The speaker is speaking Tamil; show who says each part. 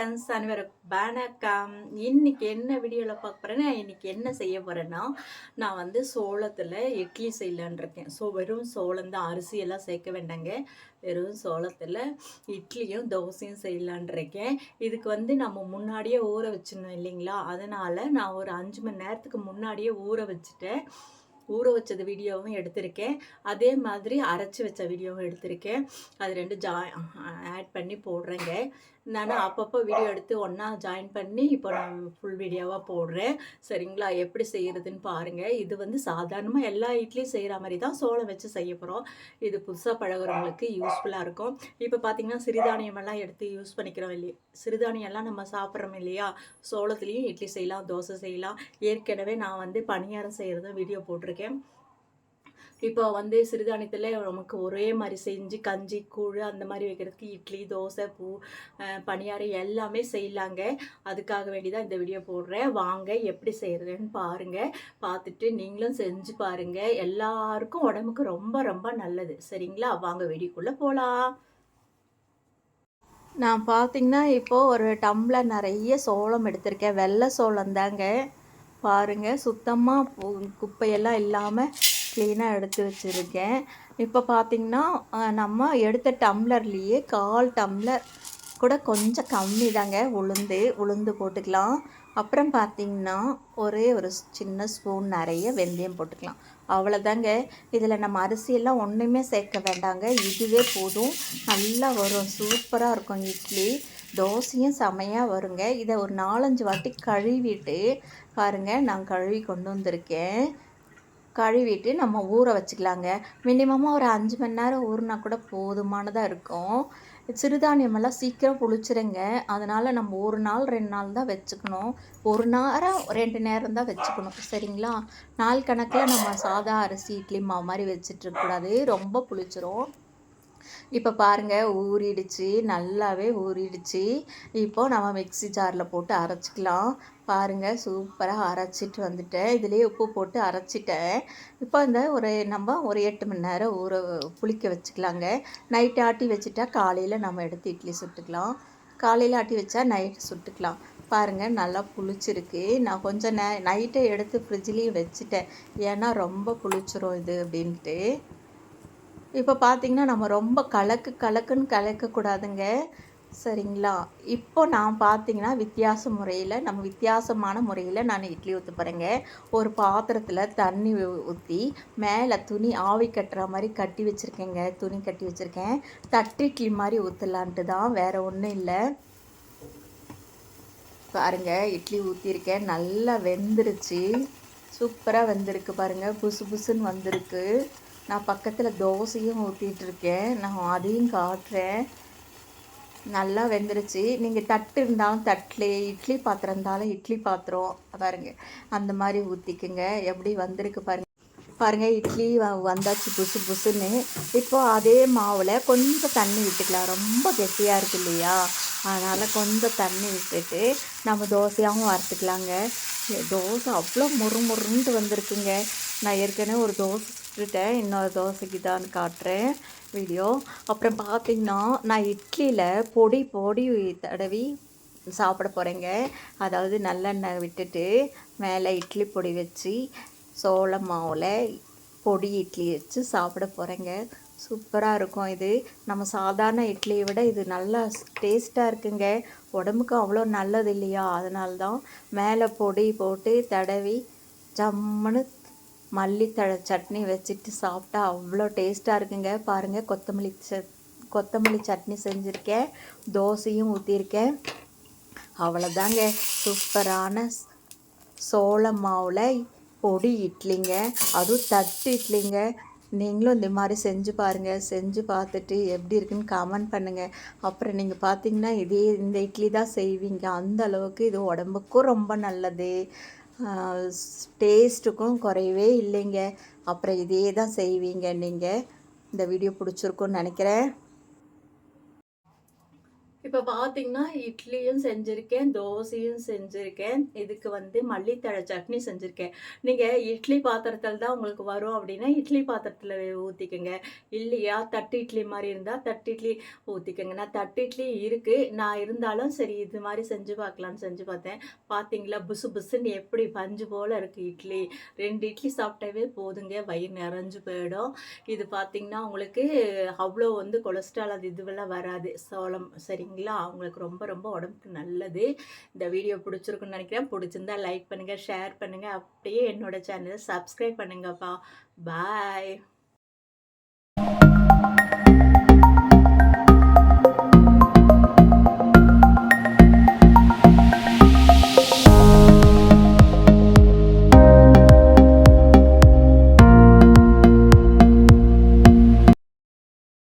Speaker 1: ஃப்ரெண்ட்ஸ் அனைவருக்கும் வணக்கம். இன்னைக்கு என்ன வீடியோவில் பார்க்க போகிறேன்னா இன்றைக்கி என்ன செய்ய போகிறேன்னா நான் வந்து சோளத்தில் இட்லி செய்யலான் இருக்கேன். ஸோ வெறும் சோளம் தான். அரிசியெல்லாம் சேர்க்க வேண்டாங்க. வெறும் சோளத்தில் இட்லியும் தோசையும் செய்யலான் இருக்கேன். இதுக்கு வந்து நம்ம முன்னாடியே ஊற வச்சிடணும் இல்லைங்களா? அதனால் நான் ஒரு அஞ்சு மணி நேரத்துக்கு முன்னாடியே ஊற வச்சுட்டேன் ஊற வச்சது வீடியோவும் எடுத்திருக்கேன். அதே மாதிரி அரைச்சி வச்ச வீடியோவும் எடுத்திருக்கேன். அது ரெண்டு ஜா ஆட் பண்ணி போடுறேங்க. நான் அப்பப்போ வீடியோ எடுத்து ஒன்றா ஜாயின் பண்ணி இப்போ நான் ஃபுல் வீடியோவாக போடுறேன். சரிங்களா? எப்படி செய்கிறதுன்னு பாருங்கள் இது வந்து சாதாரணமாக எல்லா இட்லியும் செய்கிற மாதிரி தான் சோளம் வச்சு செய்ய போகிறோம் இது புதுசாக பழகுறவங்களுக்கு யூஸ்ஃபுல்லாக இருக்கும். இப்போ பார்த்தீங்கன்னா சிறுதானியமெல்லாம் எடுத்து யூஸ் பண்ணிக்கிறோம் இல்லையா? சிறுதானியம்லாம் நம்ம சாப்பிட்றோம் இல்லையா? சோளத்துலேயும் இட்லி செய்யலாம் தோசை செய்யலாம். ஏற்கனவே நான் வந்து பணியாரம் செய்கிறதும் வீடியோ போட்டிருக்கேன். இப்போ வந்து சிறுதானியத்தில் நமக்கு ஒரே மாதிரி செஞ்சு கஞ்சி கூழ் அந்த மாதிரி வைக்கிறதுக்கு இட்லி தோசை பூ பணியாரம் எல்லாமே செய்யலாங்க. அதுக்காக வேண்டி தான் இந்த வீடியோ போடுறேன். வாங்க எப்படி செய்கிறதுன்னு பாருங்கள் பார்த்துட்டு நீங்களும் செஞ்சு பாருங்கள் எல்லாருக்கும் உடம்புக்கு ரொம்ப ரொம்ப நல்லது. சரிங்களா? வாங்க வெடிக்குள்ளே போகலாம் நான் பார்த்தீங்கன்னா இப்போது ஒரு டம்ளர் நிறைய சோளம் எடுத்திருக்கேன். வெள்ளை சோளம் தாங்க. பாருங்கள் சுத்தமாக குப்பையெல்லாம் இல்லாமல் க்ளீனாக எடுத்து வச்சுருக்கேன். இப்போ பார்த்திங்கன்னா நம்ம எடுத்த டம்ளர்லேயே கால் டம்ளர் கூட கொஞ்சம் கம்மி தாங்க உளுந்து உளுந்து போட்டுக்கலாம். அப்புறம் பார்த்தீங்கன்னா ஒரே ஒரு சின்ன ஸ்பூன் நிறைய வெந்தயம் போட்டுக்கலாம். அவ்வளோதாங்க இதில் நம்ம அரிசியெல்லாம் ஒன்றுமே சேர்க்க வேண்டாங்க. இதுவே போதும். நல்லா வரும். சூப்பராக இருக்கும் இட்லி. தோசையும் செமையாக வருங்க. இதை ஒரு நாலஞ்சு வாட்டி கழுவிட்டு பாருங்கள் நான் கழுவி கொண்டு வந்திருக்கேன். கழுவிட்டு நம்ம ஊற வச்சுக்கலாங்க. மினிமமாக ஒரு அஞ்சு மணி நேரம் ஊறினா கூட போதுமானதாக இருக்கும். சிறுதானியமெல்லாம் சீக்கிரம் புளிச்சிருங்க. அதனால் நம்ம ஒரு நாள் ரெண்டு நாள் தான் வச்சுக்கணும். ஒரு நேரம் ரெண்டு நேரம் தான் வச்சுக்கணும். சரிங்களா? நாள் கணக்கில் நம்ம சாதா அரிசி இட்லி மாவு மாதிரி வச்சுட்டு இருக்கக்கூடாது ரொம்ப புளிச்சிரும். இப்போ பாருங்கள் ஊறிடுச்சு. நல்லாவே ஊறிடுச்சு. இப்போது நம்ம மிக்ஸி ஜாரில் போட்டு அரைச்சிக்கலாம். பாருங்கள் சூப்பராக அரைச்சிட்டு வந்துட்டேன். இதுலேயே உப்பு போட்டு அரைச்சிட்டேன். இப்போ இந்த ஒரு நம்ம ஒரு எட்டு மணி நேரம் ஊற புளிக்க வச்சுக்கலாங்க. நைட்டு ஆட்டி வச்சுட்டா காலையில் நம்ம எடுத்து இட்லி சுட்டுக்கலாம். காலையில் ஆட்டி வச்சா நைட்டு சுட்டுக்கலாம். பாருங்கள் நல்லா புளிச்சிருக்கு. நான் கொஞ்சம் நே நைட்டை எடுத்து ஃப்ரிட்ஜ்லேயும் வச்சுட்டேன். ஏன்னா ரொம்ப புளிச்சிரும் இது அப்படின்ட்டு. இப்போ பார்த்திங்கன்னா நம்ம ரொம்ப கலக்கு கலக்குன்னு கலக்கக்கூடாதுங்க சரிங்களா? இப்போ நான் பார்த்தீங்கன்னா வித்தியாச முறையில் நம்ம வித்தியாசமான முறையில் நான் இட்லி ஊற்ற போகிறேங்க ஒரு பாத்திரத்தில் தண்ணி ஊற்றி மேலே துணி ஆவி கட்டுற மாதிரி கட்டி வச்சுருக்கேங்க. துணி கட்டி வச்சுருக்கேன். தட்டு இட்லி மாதிரி ஊற்றலான்ட்டு தான் வேறு ஒன்றும் இல்லை. பாருங்க இட்லி ஊற்றிருக்கேன் நல்லா வெந்துருச்சு. சூப்பராக வெந்திருக்கு பாருங்கள் புசு புசுன்னு வந்திருக்கு. நான் பக்கத்தில் தோசையும் ஊற்றிட்டு இருக்கேன் நான் அதையும் காட்டுறேன். நல்லா வெந்துருச்சு. நீங்கள் தட்டு இருந்தாலும் தட்டில் இட்லி பாத்திரம் இருந்தாலும் இட்லி பாத்திரம் பாருங்க. அந்த மாதிரி ஊற்றிக்குங்க எப்படி வந்திருக்கு பாருங்க. பாருங்க இட்லி வ- வந்தாச்சு புசு புசுன்னு. இப்போ அதே மாவில் கொஞ்சம் தண்ணி விட்டுக்கலாம். ரொம்ப கெட்டியாக இருக்கு இல்லையா? அதனால் கொஞ்சம் தண்ணி விட்டுட்டு நம்ம தோசையாகவும் வறுத்துக்கலாங்க. தோசை அவ்வளோ முறு முறுன்ட்டு வந்திருக்குங்க. நான் ஏற்கனவே ஒரு தோசை விட்டுட்டேன். இன்னொரு தோசைக்கு தான் காட்டுறேன். வீடியோ. அப்புறம் பார்த்தீங்கன்னா நான் இட்லியில் பொடி பொடி தடவி சாப்பிட போகிறேங்க அதாவது நல்லெண்ணெய் விட்டுட்டு மேலே இட்லி பொடி வச்சு சோள மாவில் பொடி இட்லி வச்சு சாப்பிட போகிறேங்க சூப்பராக இருக்கும் இது. நம்ம சாதாரண இட்லியை விட இது நல்லா டேஸ்ட்டாக இருக்குங்க. உடம்புக்கு அவ்வளோ நல்லது இல்லையா? அதனால தான் மேலே பொடி போட்டு தடவி ஜம்முன்னு மல்லித்தழை சட்னி வச்சுட்டு சாப்பிட்டா அவ்வளோ டேஸ்ட்டாக இருக்குங்க. பாருங்கள் கொத்தமல்லி ச கொத்தமல்லி சட்னி செஞ்சுருக்கேன். தோசையும் ஊற்றிருக்கேன் அவ்வளோதாங்க. சூப்பரான சோள மாவில் பொடி இட்லிங்க. அதுவும் தட்டு இட்லிங்க. நீங்களும் இந்த மாதிரி செஞ்சு பாருங்கள் செஞ்சு பார்த்துட்டு எப்படி இருக்குன்னு கமெண்ட் பண்ணுங்கள் அப்புறம் நீங்கள் பார்த்தீங்கன்னா இதே இந்த இட்லி தான் செய்வீங்க. அந்த அளவுக்கு இது உடம்புக்கும் ரொம்ப நல்லது. டேஸ்ட்டுக்கும் குறையவே இல்லைங்க. அப்புறம் இதே தான் செய்வீங்க நீங்கள் இந்த வீடியோ பிடிச்சிருக்குன்னு நினைக்கிறேன். இப்போ பார்த்தீங்கன்னா இட்லியும் செஞ்சுருக்கேன் தோசையும் செஞ்சுருக்கேன். இதுக்கு வந்து மல்லித்தழை சட்னி செஞ்சுருக்கேன். நீங்கள் இட்லி பாத்திரத்தில் தான் உங்களுக்கு வரும் அப்படின்னா இட்லி பாத்திரத்தில் ஊற்றிக்கோங்க இல்லையா? தட்டு இட்லி மாதிரி இருந்தால் தட்டு இட்லி ஊற்றிக்கோங்க நான் தட்டு இட்லி இருக்குது நான் இருந்தாலும் சரி இது மாதிரி செஞ்சு பார்க்கலான்னு செஞ்சு பார்த்தேன். பார்த்தீங்களா புசு புசுன்னு எப்படி பஞ்சு போல் இருக்குது இட்லி. ரெண்டு இட்லி சாப்பிட்டாவே போதுங்க. வயிறு நிறைஞ்சு போயிடும். இது பார்த்தீங்கன்னா உங்களுக்கு அவ்வளோ வந்து கொலஸ்ட்ரால் அது இதுவெல்லாம் வராது. சோளம் பார்த்தீங்களா அவங்களுக்கு ரொம்ப ரொம்ப உடம்புக்கு நல்லது. இந்த வீடியோ பிடிச்சிருக்குன்னு நினைக்கிறேன். பிடிச்சிருந்தா லைக் பண்ணுங்கள் ஷேர் பண்ணுங்கள் அப்படியே என்னோட சேனலை சப்ஸ்கிரைப் பண்ணுங்கப்பா. பாய்